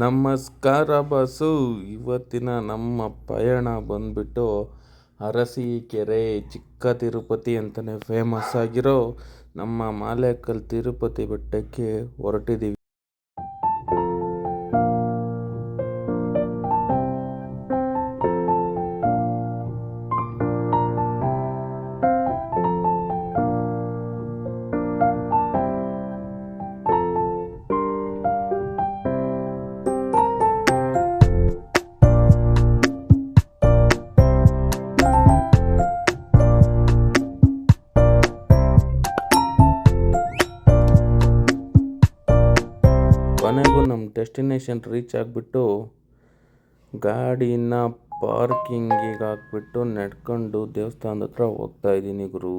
ನಮಸ್ಕಾರ ಬಾಸು. ಇವತ್ತಿನ ನಮ್ಮ ಪಯಣ ಬಂದ್ಬಿಟ್ಟು ಅರಸೀಕೆರೆ ಚಿಕ್ಕ ತಿರುಪತಿ ಅಂತಲೇ ಫೇಮಸ್ ಆಗಿರೋ ನಮ್ಮ ಮಾಲೇಕಲ್ ತಿರುಪತಿ ಬೆಟ್ಟಕ್ಕೆ ಹೊರಟಿದ್ದೀವಿ ಕೊನೆಗೂ ನಮ್ಮ ಡೆಸ್ಟಿನೇಷನ್ ರೀಚ್ ಆಗಿಬಿಟ್ಟು ಗಾಡಿನ ಪಾರ್ಕಿಂಗಿಗೆ ಹಾಕ್ಬಿಟ್ಟು ನಡ್ಕೊಂಡು ದೇವಸ್ಥಾನದ ಹತ್ರ ಹೋಗ್ತಾ ಇದ್ದೀನಿ ಗುರು.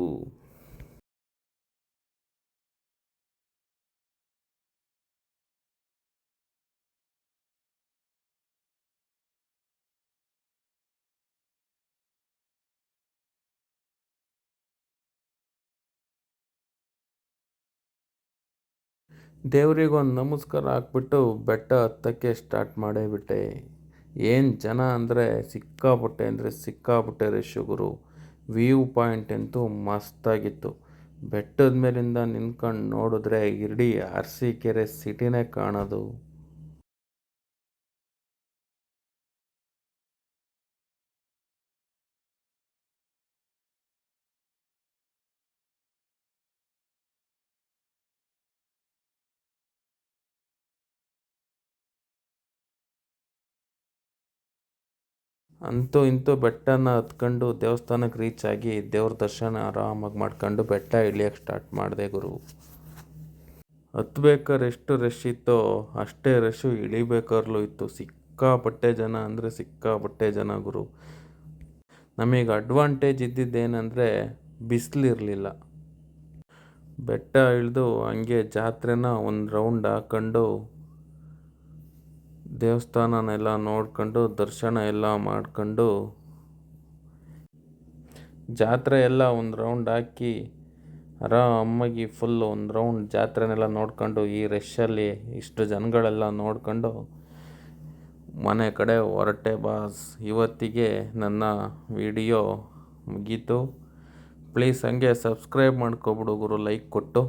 ದೇವ್ರಿಗೊಂದು ನಮಸ್ಕಾರ ಹಾಕ್ಬಿಟ್ಟು ಬೆಟ್ಟ ಹತ್ತಕ್ಕೆ ಸ್ಟಾರ್ಟ್ ಮಾಡೇ ಬಿಟ್ಟೆ. ಏನು ಜನ ಅಂದರೆ ಸಿಕ್ಕಾಪಟ್ಟೆ ಅಂದರೆ ಸಿಕ್ಕಾಪಟ್ಟೆ ರೀ ಗುರು. ವ್ಯೂ ಪಾಯಿಂಟ್ ಅಂತೂ ಮಸ್ತಾಗಿತ್ತು ಬೆಟ್ಟದ ಮೇಲಿಂದ ನಿಂತ್ಕೊಂಡು ನೋಡಿದ್ರೆ ಇಡೀ ಅರಸೀಕೆರೆ ಸಿಟಿನೇ ಕಾಣೋದು. ಅಂತೂ ಇಂತೂ ಬೆಟ್ಟನ ಹತ್ಕೊಂಡು ದೇವಸ್ಥಾನಕ್ಕೆ ರೀಚ್ ಆಗಿ ದೇವ್ರ ದರ್ಶನ ಆರಾಮಾಗಿ ಮಾಡ್ಕೊಂಡು ಬೆಟ್ಟ ಇಳಿಯೋಕ್ಕೆ ಸ್ಟಾರ್ಟ್ ಮಾಡಿದೆ ಗುರು. ಹತ್ಬೇಕಾದ್ರೆ ಎಷ್ಟು ರಶ್ ಇತ್ತೋ ಅಷ್ಟೇ ರಶ್ಶು ಇಳಿಬೇಕಾದ್ರೂ ಇತ್ತು. ಸಿಕ್ಕಾಪಟ್ಟೆ ಜನ ಅಂದರೆ ಸಿಕ್ಕಾಪಟ್ಟೆ ಜನ ಗುರು. ನಮಗೆ ಅಡ್ವಾಂಟೇಜ್ ಇದ್ದಿದ್ದೇನೆಂದರೆ ಬಿಸಿಲಿರಲಿಲ್ಲ. ಬೆಟ್ಟ ಇಳಿದು ಹಂಗೆ ಜಾತ್ರೆನ ಒಂದು ರೌಂಡ್ ಹಾಕ್ಕೊಂಡು ದೇವಸ್ಥಾನನೆಲ್ಲ ನೋಡ್ಕೊಂಡು, ದರ್ಶನ ಎಲ್ಲ ಮಾಡ್ಕೊಂಡು ಜಾತ್ರೆ ಎಲ್ಲ ಒಂದು ರೌಂಡ್ ಹಾಕಿ ಆರಾಮಾಗಿ ಫುಲ್ ಒಂದು ರೌಂಡ್ ಜಾತ್ರೆನೆಲ್ಲ ನೋಡ್ಕೊಂಡು, ಈ ರಶ್ಶಲ್ಲಿ ಇಷ್ಟು ಜನಗಳೆಲ್ಲ ನೋಡ್ಕೊಂಡು ಮನೆ ಕಡೆ ಹೊರಟೆ ಬಾಸ್. ಇವತ್ತಿಗೆ ನನ್ನ ವಿಡಿಯೋ ಮುಗೀತು. ಪ್ಲೀಸ್ ಹಂಗೆ ಸಬ್ಸ್ಕ್ರೈಬ್ ಮಾಡ್ಕೊಬಿಡು ಗುರು ಲೈಕ್ ಕೊಟ್ಟು.